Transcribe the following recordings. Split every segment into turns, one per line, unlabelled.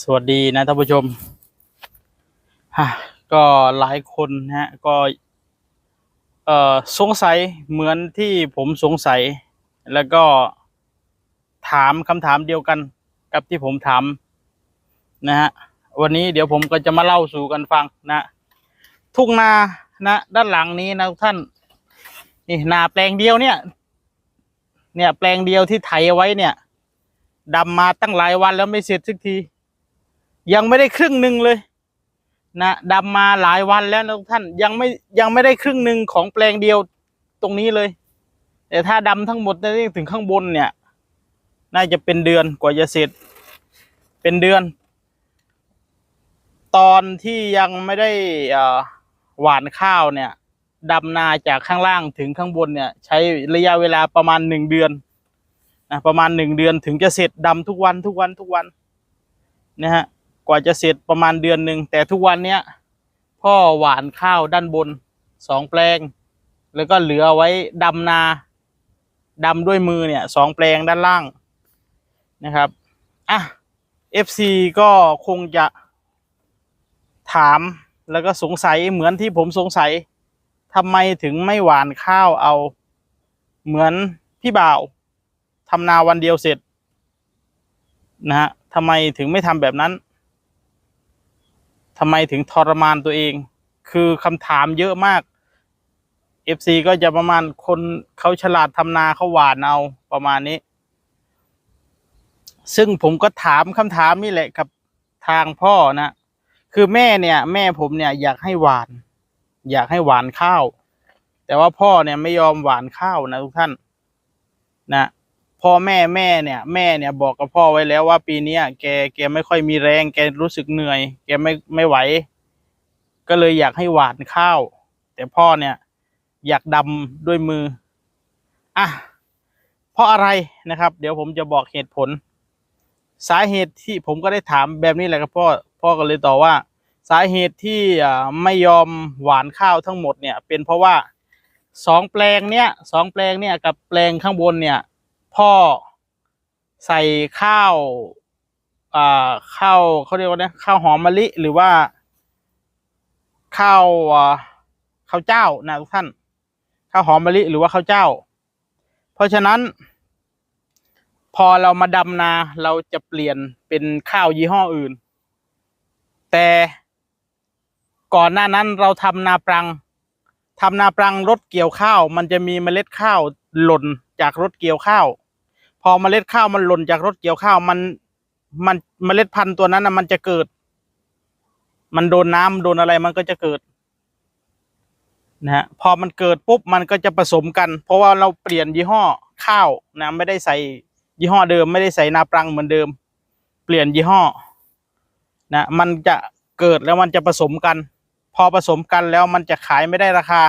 สวัสดีนะท่านผู้ชมฮะก็หลายคนนะฮะก็เอ่อสงสัยเหมือนที่ผมสงสัย แล้วก็ถามคำถามเดียวกันกับที่ผมถามนะฮะวันนี้เดี๋ยวผมก็จะมาเล่าสู่กันฟังนะ ทุ่งนานะด้านหลังนี้นะท่าน นี่นาแปลงเดียวเนี่ย เนี่ยแปลงเดียวที่ไถไว้เนี่ยดำมาตั้งหลายวันแล้วไม่เสร็จสักที ยังไม่ได้ครึ่งหนึ่งเลยนะดำมาหลายวันแล้วนะทุกท่านยังไม่ยังไม่ได้ครึ่งหนึ่งของแปลงเดียวตรงนี้เลย แต่ถ้าดำทั้งหมดนะถึงข้างบนเนี่ย น่าจะเป็นเดือนกว่าจะเสร็จ เป็นเดือน ตอนที่ยังไม่ได้อ่อหวานข้าวเนี่ยดำนาจากข้างล่างถึงข้างบนเนี่ย ใช้ระยะเวลาประมาณหนึ่งเดือนนะประมาณหนึ่งเดือนถึงจะเสร็จดำทุกวันทุกวันทุกวันนะฮะ กว่าจะเสร็จประมาณเดือนหนึ่งแต่ทุกวันเนี้ยพ่อหวานข้าวด้านบนสองแปลง แล้วก็เหลือไว้ดำนาดำด้วยมือเนี่ยสองแปลงด้านล่างนะครับอะ FC ก็คงจะถามแล้วก็สงสัยเหมือนที่ผมสงสัยทำไมถึงไม่หวานข้าวเอา เหมือนพี่บ่าวทำนาวันเดียวเสร็จนะฮะทำไมถึงไม่ทำแบบนั้น ทำไมถึงทรมานตัวเอง คือคำถามเยอะมาก FC ก็จะประมาณคนเขาฉลาดทำนาเขาหวานเอาประมาณนี้ ซึ่งผมก็ถามคำถามนี่แหละกับทางพ่อนะ คือแม่เนี่ย แม่ผมเนี่ยอยากให้หวาน อยากให้หวานข้าว แต่ว่าพ่อเนี่ยไม่ยอมหวานข้าวนะทุกท่าน นะ พ่อแม่แม่เนี่ย แม่เนี่ยบอกกับพ่อไว้แล้วว่าปีเนี้ยแกแกไม่ค่อยมีแรง แกรู้สึกเหนื่อย แกไม่ไม่ไหว ก็เลยอยากให้หวานข้าว แต่พ่อเนี่ย อยากดำด้วยมืออะเพราะอะไรนะครับ เดี๋ยวผมจะบอกเหตุผล สาเหตุที่ผมก็ได้ถามแบบนี้แหละครับพ่อพ่อก็เลยตอบว่า สาเหตุที่อ่าไม่ยอมหวานข้าวทั้งหมดเนี่ย เป็นเพราะว่าสองแปลงเนี่ยสองแปลงเนี่ยกับแปลงข้างบนเนี่ย พ่อใส่ข้าวอ่าข้าวเขาเรียกว่าเนี่ยข้าวหอมมะลิหรือว่า ข้าวอ่าข้าวเจ้านะทุกท่าน ข้าวหอมมะลิหรือว่าข้าวเจ้า เพราะฉะนั้น พอเรามาดำนาเราจะเปลี่ยนเป็นข้าวยี่ห้ออื่น แต่ก่อนหน้านั้นเราทำนาปรังทำนาปรังรถเกี่ยวข้าว มันจะมีเมล็ดข้าวหล่นจากรถเกี่ยวข้าว พอเมล็ดข้าวมันหล่นจากรถเกี่ยวข้าวมันมันเมล็ดพันธุ์ตัวนั้นนะมันจะเกิด มันโดนน้ำโดนอะไรมันก็จะเกิดนะฮะพอมันเกิดปุ๊บมันก็จะผสมกัน เพราะว่าเราเปลี่ยนยี่ห้อข้าวนะไม่ได้ใส่ยี่ห้อเดิม ไม่ได้ใส่นาปรังเหมือนเดิม เปลี่ยนยี่ห้อนะมันจะเกิดแล้วมันจะผสมกัน พอผสมกันแล้วมันจะขายไม่ได้ราคา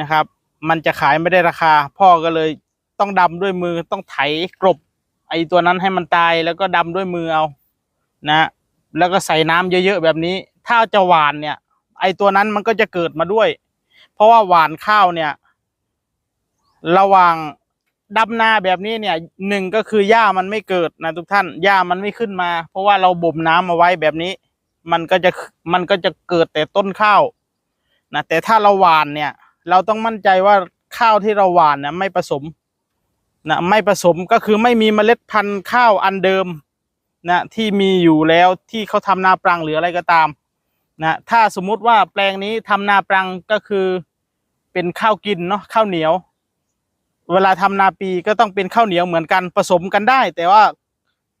นะครับ มันจะขายไม่ได้ราคา พ่อก็เลย ต้องดำด้วยมือต้องไถกลบไอตัวนั้นให้มันตายแล้วก็ดำด้วยมือเอานะแล้วก็ใส่น้ำเยอะๆแบบนี้ ถ้าจะหวานเนี่ย ไอตัวนั้นมันก็จะเกิดมาด้วย เพราะว่าหวานข้าวเนี่ย ระหว่างดำนาแบบนี้เนี่ยหนึ่งก็คือหญ้ามันไม่เกิดนะทุกท่านหญ้ามันไม่ขึ้นมา เพราะว่าเราบ่มน้ำเอาไว้แบบนี้ มันก็จะมันก็จะเกิดแต่ต้นข้าวนะแต่ถ้าเราหวานเนี่ย เราต้องมั่นใจว่าข้าวที่เราหวานเนี่ยไม่ผสม นะไม่ผสมก็คือไม่มีเมล็ดพันธุ์ข้าวอันเดิมนะที่มีอยู่แล้วที่เขาทำนาปรังหรืออะไรก็ตามนะถ้าสมมุติว่าแปลงนี้ทำนาปรังก็คือเป็นข้าวกินเนาะข้าวเหนียว เวลาทำนาปีก็ต้องเป็นข้าวเหนียวเหมือนกันผสมกันได้ แต่ว่า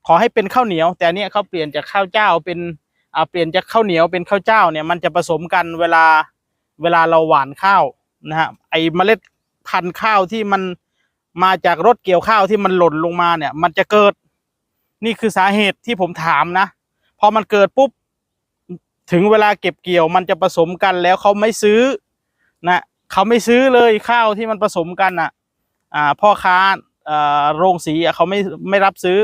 ขอให้เป็นข้าวเหนียว แต่เนี้ยเขาเปลี่ยนจากข้าวเจ้าเป็นอ่าเปลี่ยนจากข้าวเหนียวเป็นข้าวเจ้าเนี่ยมันจะผสมกันเวลาเวลาเราหว่านข้าวนะฮะไอเมล็ดพันธุ์ข้าวที่มัน มาจากรถเกี่ยวข้าวที่มันหล่นลงมาเนี่ย มันจะเกิด นี่คือสาเหตุที่ผมถามนะ พอมันเกิดปุ๊บ ถึงเวลาเก็บเกี่ยวมันจะผสมกันแล้วเขาไม่ซื้อนะเขาไม่ซื้อเลยข้าวที่มันผสมกันอะ อ่า พ่อค้าโรงสีเขาไม่ไม่รับซื้อ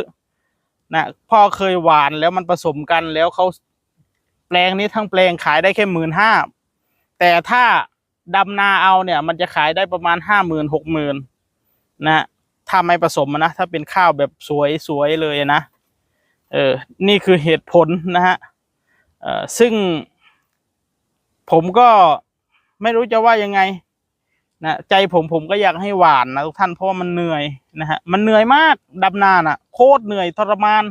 นะพ่อเคยหวานแล้วมันผสมกันแล้วเขาแปลงนี้ทั้งแปลงขายได้แค่หมื่นห้าแต่ถ้าดำนาเอาเนี่ย มันจะขายได้ประมาณห้าหมื่นหกหมื่น นะถ้าไม่ผสมนะถ้าเป็นข้าวแบบสวยสวยเลยนะเออนี่คือเหตุผลนะฮะเอ่อซึ่ง ผมก็ไม่รู้จะว่ายังไงนะใจผมผมก็อยากให้หวานนะทุกท่านเพราะว่ามันเหนื่อยนะฮะมันเหนื่อยมากดำนานอะ โคตรเหนื่อยทรมาน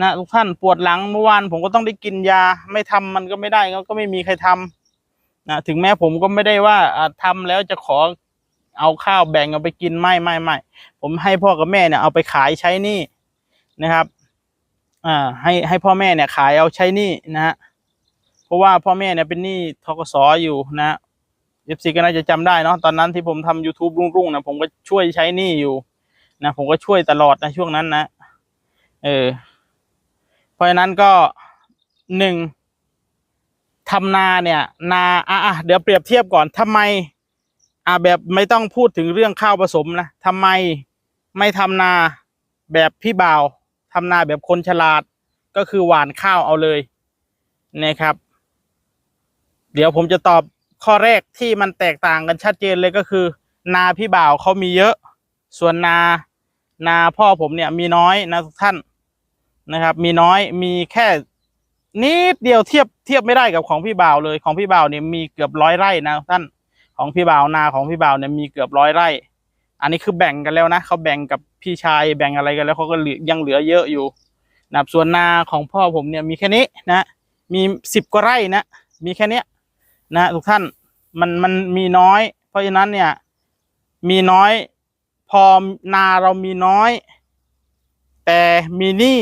นะทุกท่านปวดหลังเมื่อวานผมก็ต้องได้กินยา ไม่ทำมันก็ไม่ได้ก็ไม่มีใครทำนะถึงแม้ผมก็ไม่ได้ว่าอ่าทำแล้วจะขอ เอาข้าวแบ่งเอาไปกินไม่ไม่ไม่ผมให้พ่อกับแม่เนี่ยเอาไปขายใช้นี้นะครับอ่าให้ให้พ่อแม่เนี่ยขายเอาใช้นี้นะฮะเพราะว่าพ่อแม่เนี่ยเป็นหนี้ทกสอยู่นะเอฟซีก็น่าจะจำได้เนาะตอนนั้นที่ผมทำ youtube รุ่งๆนะผมก็ช่วยใช้นี้อยู่นะผมก็ช่วยตลอดนะช่วงนั้นนะเออเพราะฉะนั้นก็หนึ่งทำนาเนี่ย นาอะอะเดี๋ยวเปรียบเทียบก่อนทำไม อะแบบไม่ต้องพูดถึงเรื่องข้าวผสมนะทำไมไม่ทำนาแบบพี่บ่าวทำนาแบบคนฉลาดก็คือหวานข้าวเอาเลยนะครับ เดี๋ยวผมจะตอบข้อแรกที่มันแตกต่างกันชัดเจนเลยก็คือ นาพี่บ่าวเขามีเยอะ ส่วนนานาพ่อผมเนี่ยมีน้อยนะทุกท่านนะครับ มีน้อยมีแค่นิดเดียวเทียบเทียบไม่ได้กับของพี่บ่าวเลยของพี่บ่าวเนี่ยมีเกือบร้อยไร่นะท่าน ของพี่บ่าวนาของพี่บ่าวเนี่ยมีเกือบร้อยไร่ อันนี้คือแบ่งกันแล้วนะเขาแบ่งกับพี่ชายแบ่งอะไรกันแล้วเขาก็เหลือยังเหลือเยอะอยู่นะครับส่วนนาของพ่อผมเนี่ยมีแค่นี้นะ มีสิบกว่าไร่นะมีแค่นี้นะทุกท่านมันมันมีน้อย เพราะฉะนั้นเนี่ยมีน้อย พอนาเรามีน้อย แต่มีหนี้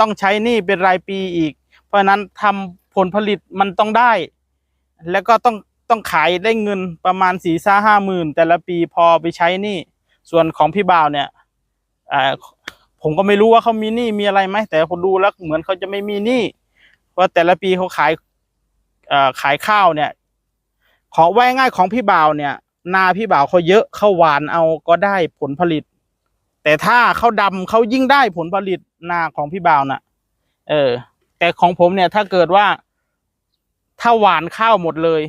ต้องใช้หนี้เป็นรายปีอีก เพราะฉะนั้นทำผลผลิตมันต้องได้ แล้วก็ต้อง ต้องขายได้เงินประมาณสี่ซ่าห้าหมื่นแต่ละปีพอไปใช้หนี้ส่วนของพี่บ่าวเนี่ยผมก็ไม่รู้ว่าเขามีหนี้มีอะไรไหมแต่ผมดูแล้วเหมือนเขาจะไม่มีหนี้เพราแต่ละปีเขาขายขายข้าวเนี่ย ของว่าง่ายของพี่บ่าวเนี่ย นาพี่บ่าวเขาเยอะเขาหวานเอาก็ได้ผลผลิต แต่ถ้าเขาดำเขายิ่งได้ผลผลิตนาของพี่บ่าวน่ะ เออ แต่ของผมเนี่ยถ้าเกิดว่า ถ้าหวานข้าวหมดเลย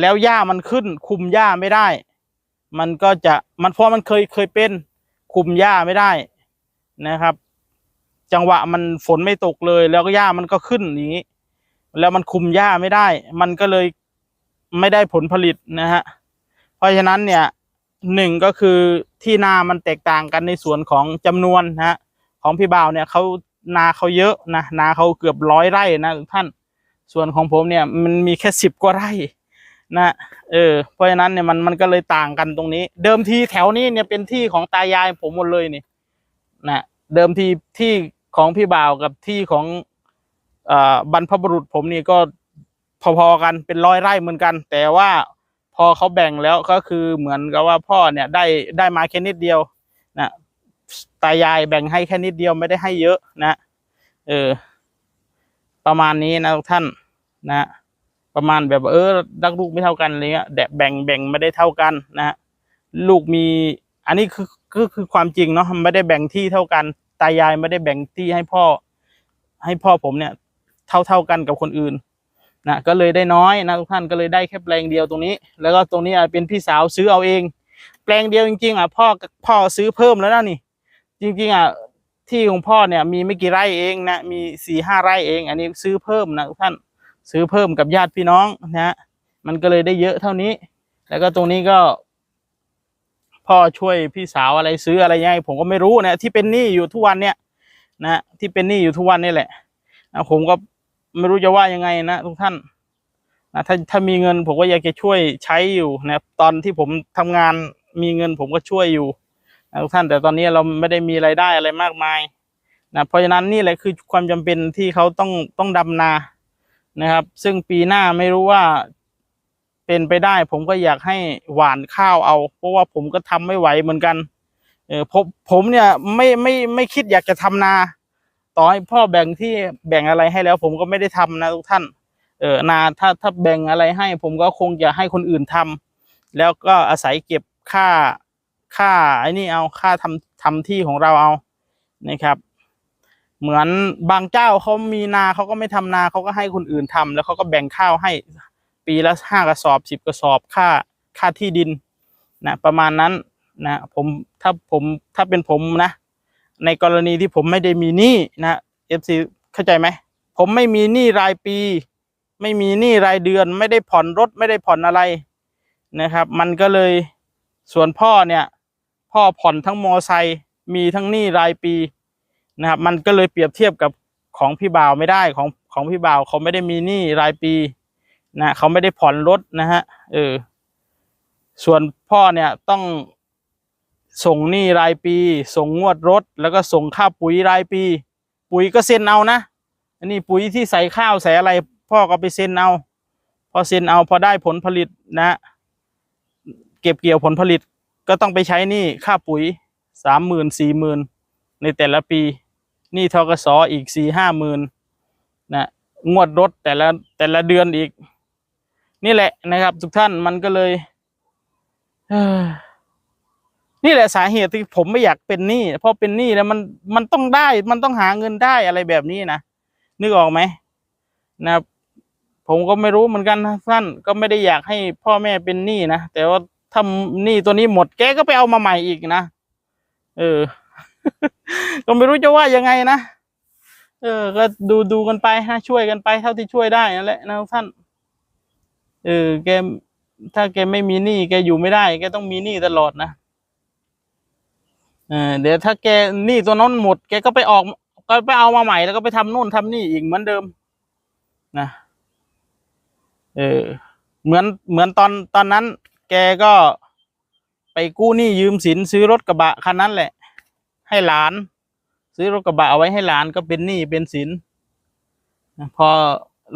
แล้วหญ้ามันขึ้น คุมหญ้าไม่ได้ มันก็จะมันเพราะมันเคยเคยเป็น คุมหญ้าไม่ได้นะครับ จังหวะมันฝนไม่ตกเลย แล้วก็หญ้ามันก็ขึ้นอย่างนี้ แล้วมันคุมหญ้าไม่ได้ มันก็เลยไม่ได้ผลผลิตนะฮะเพราะฉะนั้นเนี่ยหนึ่งก็คือที่นามันแตกต่างกันในส่วนของจำนวนนะฮะของพี่บ่าวเนี่ยเขานาเขาเยอะนะนาเขาเกือบร้อยไร่นะทุกท่าน ส่วนของผมเนี่ยมันมีแค่สิบกว่าไร่ นะเออเพราะฉะนั้นเนี่ยมันมันก็เลยต่างกันตรงนี้ เดิมทีแถวนี้เนี่ยเป็นที่ของตายายผมหมดเลยนี่นะเดิมทีที่ของพี่บ่าวกับที่ของอบรรพบุรุษผมนี่ก็พอๆกันเป็นร้อยไร่เหมือนกัน แต่ว่าพอเขาแบ่งแล้วก็คือเหมือนกับว่าพ่อเนี่ยได้ได้มาแค่นิดเดียวนะตายายแบ่งให้แค่นิดเดียวไม่ได้ให้เยอะนะ เออ ประมาณนี้นะทุกท่านนะ ประมาณแบบว่าเออรักลูกไม่เท่ากันอะไรเงี้ยแดแบ่งแบ่งไม่ได้เท่ากันนะฮะลูกมีอันนี้คือคือคือความจริงเนาะไม่ได้แบ่งที่เท่ากัน ตายายไม่ได้แบ่งที่ให้พ่อ ให้พ่อผมเนี่ย เท่าเท่ากันกับคนอื่นนะก็เลยได้น้อยนะทุกท่านก็เลยได้แค่แปลงเดียวตรงนี้ แล้วก็ตรงนี้อะเป็นพี่สาวซื้อเอาเอง แปลงเดียวจริง ๆ อะ พ่อพ่อซื้อเพิ่มแล้วนะนี่ จริง ๆ อะที่ของพ่อเนี่ย มีไม่กี่ไร่เองนะมีสี่ห้าไร่เอง อันนี้ซื้อเพิ่มนะทุกท่าน ซื้อเพิ่มกับญาติพี่น้องนะฮะมันก็เลยได้เยอะเท่านี้ แล้วก็ตรงนี้ก็ พ่อช่วยพี่สาวอะไรซื้ออะไรยังไงผมก็ไม่รู้นะที่เป็นหนี้อยู่ทุกวันเนี่ยนะที่เป็นหนี้อยู่ทุกวันนี่แหละนะผมก็ไม่รู้จะว่ายังไงนะทุกท่านนะถ้าถ้ามีเงินผมก็อยากจะช่วยใช้อยู่นะตอนที่ผมทำงานมีเงินผมก็ช่วยอยู่นะทุกท่านแต่ตอนนี้เราไม่ได้มีรายได้อะไรมากมายนะเพราะฉะนั้นนี่แหละคือความจำเป็นที่เขาต้องต้องดำนา นะครับ ซึ่งปีหน้าไม่รู้ว่าเป็นไปได้ผมก็อยากให้หวานข้าวเอา เพราะว่าผมก็ทำไม่ไหวเหมือนกัน เออผมผมเนี่ยไม่ไม่ไม่คิดอยากจะทำนา ต่อให้พ่อแบ่งที่แบ่งอะไรให้แล้ว ผมก็ไม่ได้ทำนะทุกท่าน เออนาถ้าถ้าแบ่งอะไรให้ ผมก็คงจะให้คนอื่นทำแล้วก็อาศัยเก็บค่าค่าไอ้นี่เอาค่าทำทำที่ของเราเอานะครับ เหมือนบางเจ้าเขามีนาเขาก็ไม่ทำนาเขาก็ให้คนอื่นทำแล้วเขาก็แบ่งข้าวให้ปีละห้ากระสอบสิบกระสอบค่าค่าที่ดินนะประมาณนั้นนะผมถ้าผมถ้าเป็นผมนะ ในกรณีที่ผมไม่ได้มีหนี้นะเอฟซีเข้าใจไหมผมไม่มีหนี้รายปี ไม่มีหนี้รายเดือน ไม่ได้ผ่อนรถไม่ได้ผ่อนอะไรนะครับ มันก็เลยส่วนพ่อเนี่ย พ่อผ่อนทั้งมอไซค์มีทั้งหนี้รายปี นะครับ มันก็เลยเปรียบเทียบกับของพี่บ่าวไม่ได้ของของพี่บ่าวเขาไม่ได้มีหนี้รายปีนะเขาไม่ได้ผ่อนรถนะฮะเออส่วนพ่อเนี่ยต้องส่งหนี้รายปี ส่งงวดรถ แล้วก็ส่งค่าปุ๋ยรายปี ปุ๋ยก็เซ็นเอานะอันนี้ปุ๋ยที่ใส่ข้าวใส่อะไรพ่อก็ไปเซ็นเอา พอเซ็นเอาพอได้ผลผลิตนะ เก็บเกี่ยวผลผลิตก็ต้องไปใช้หนี้ค่าปุ๋ยสามหมื่นสี่หมื่นในแต่ละปี นี้ทกสอีกสี่ห้าหมื่นนะงวดรถแต่ละแต่ละเดือนอีก นี่แหละนะครับ ทุกท่านมันก็เลยนี่แหละสาเหตุที่ผมไม่อยากเป็นหนี้เพราะเป็นหนี้แล้วมันมันต้องได้ มันต้องหาเงินได้อะไรแบบนี้นะนึกออกไหมนะครับผมก็ไม่รู้เหมือนกันท่านก็ไม่ได้อยากให้พ่อแม่เป็นหนี้นะแต่ว่าถ้าหนี้ตัวนี้หมดแกก็ไปเอามาใหม่อีกนะเออ ก็ไม่รู้จะว่ายังไงนะ เออ ก็ดูดูกันไปนะช่วยกันไปเท่าที่ช่วยได้นั่นแหละนะท่าน เออ แก ถ้าแกไม่มีหนี้แกอยู่ไม่ได้ แกต้องมีหนี้ตลอดนะเออเดี๋ยวถ้าแกหนี้ตัวนั้นหมด แกก็ไปออก ก็ไปเอามาใหม่แล้วก็ไปทำนู่นทำนี่อีกเหมือนเดิม นะ เออ เหมือนเหมือนตอนตอนนั้น แกก็ไปกู้หนี้ยืมสินซื้อรถกระบะคันนั้นแหละ ให้หลาน ซื้อรถกระบะเอาไว้ให้หลานก็เป็นหนี้เป็นสินพอ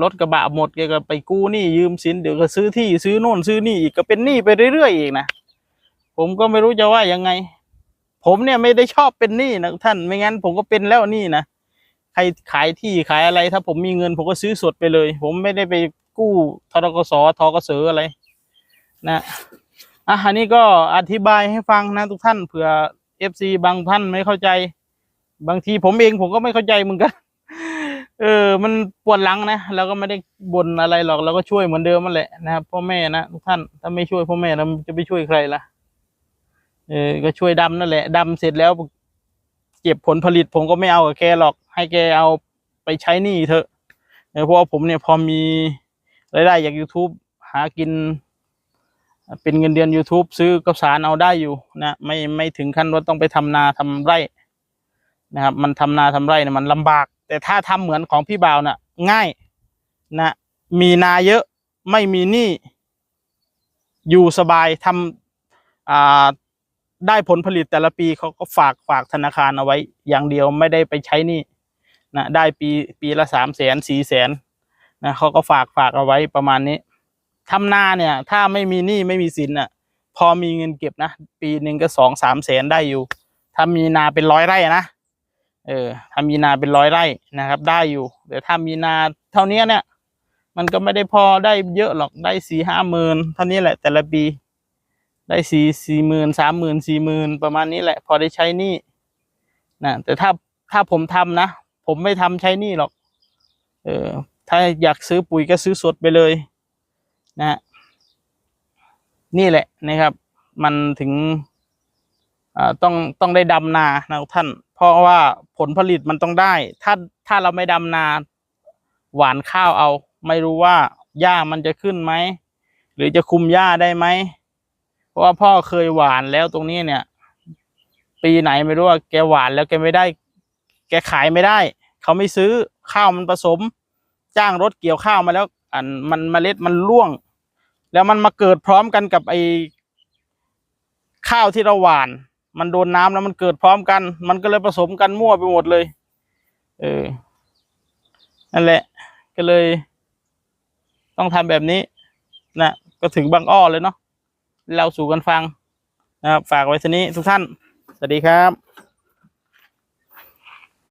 รถกระบะหมดแกก็ไปกู้หนี้ยืมสินเดี๋ยวก็ซื้อที่ซื้อโน่นซื้อนี่อีกก็เป็นหนี้ไปเรื่อยๆอีกนะผมก็ไม่รู้จะว่ายังไง ผมเนี่ยไม่ได้ชอบเป็นหนี้นะท่านไม่งั้น ผมก็เป็นแล้วหนี้นะใครขายที่ขายอะไร ถ้าผมมีเงิน ผมก็ซื้อสดไปเลย ผมไม่ได้ไปกู้ทกสทกสอะไร นะอะอันนี้ก็อธิบายให้ฟังนะทุกท่านเผื่อ เอฟซีบางท่านไม่เข้าใจ บางทีผมเองผมก็ไม่เข้าใจมือนกันเออ มันปวดหลังนะเราก็ไม่ได้บ่นอะไรหรอกเราก็ช่วยเหมือนเดิมนั่นแหละนะครับพ่อแม่นะทุกท่านถ้าไม่ช่วยพ่อแม่เราจะไปช่วยใครล่ะเออก็ช่วยดำนั่นแหละดำเสร็จแล้วเก็บผลผลิต ผมก็ไม่เอากับแกหรอก ให้แกเอาไปใช้หนี้เถอะเออเพราะว่าผมเนี่ยพอมีรายได้จาก YouTube หากิน เป็นเงินเดือน YouTube ซื้อกับสารเอาได้อยู่นะไม่ไม่ถึงขั้นว่าต้องไปทำนาทำไร่นะครับ มันทำนาทำไร่เนี่ยมันลำบาก แต่ถ้าทำเหมือนของพี่บ่าวน่ะ ง่ายนะมีนาเยอะไม่มีหนี้อยู่สบายทำอ่าได้ผลผลิตแต่ละปีเขาก็ฝากฝากธนาคารเอาไว้ อย่างเดียวไม่ได้ไปใช้หนี้นะได้ปีปีละสามแสนสี่แสนนะเขาก็ฝากฝากเอาไว้ประมาณนี้ ทำนาเนี่ย ถ้าไม่มีหนี้ไม่มีสินอะ พอมีเงินเก็บนะ ปีหนึ่งก็สองสามแสนได้อยู่ ถ้ามีนาเป็นร้อยไร่นะเออถ้ามีนาเป็นร้อยไร่นะครับ ได้อยู่ แต่ถ้ามีนาเท่านี้เนี่ย มันก็ไม่ได้พอได้เยอะหรอกได้สี่ห้าหมื่นเท่านี้แหละ แต่ละปี ได้สี่สี่หมื่นสามหมื่นสี่หมื่นประมาณนี้แหละ พอได้ใช้หนี้นะแต่ถ้าถ้าผมทำนะ ผมไม่ทำใช้หนี้หรอก เออ ถ้าอยากซื้อปุ๋ยก็ซื้อสดไปเลย นะฮะนี่แหละนะครับ มันถึงต้องต้องได้ดำนานะท่าน เพราะว่าผลผลิตมันต้องได้ ถ้าถ้าเราไม่ดำนา หวานข้าวเอา ไม่รู้ว่าหญ้ามันจะขึ้นไหม หรือจะคุมหญ้าได้ไหม เพราะว่าพ่อเคยหวานแล้วตรงนี้เนี่ย ปีไหนไม่รู้ว่าแกหวานแล้วแกไม่ได้ แกขายไม่ได้ เขาไม่ซื้อข้าวมันผสม จ้างรถเกี่ยวข้าวมาแล้วอันมันเมล็ดมันร่วง แล้วมันมาเกิดพร้อมกันกับไอ้ข้าวที่เราหว่าน มันโดนน้ำแล้วมันเกิดพร้อมกัน มันก็เลยผสมกันมั่วไปหมดเลย เออนั่นแหละ ก็เลย ต้องทำแบบนี้นะก็ถึงบางอ้อเลยเนาะเราสู่กันฟังนะครับฝากไว้ทีนี้ทุกท่าน สวัสดีครับ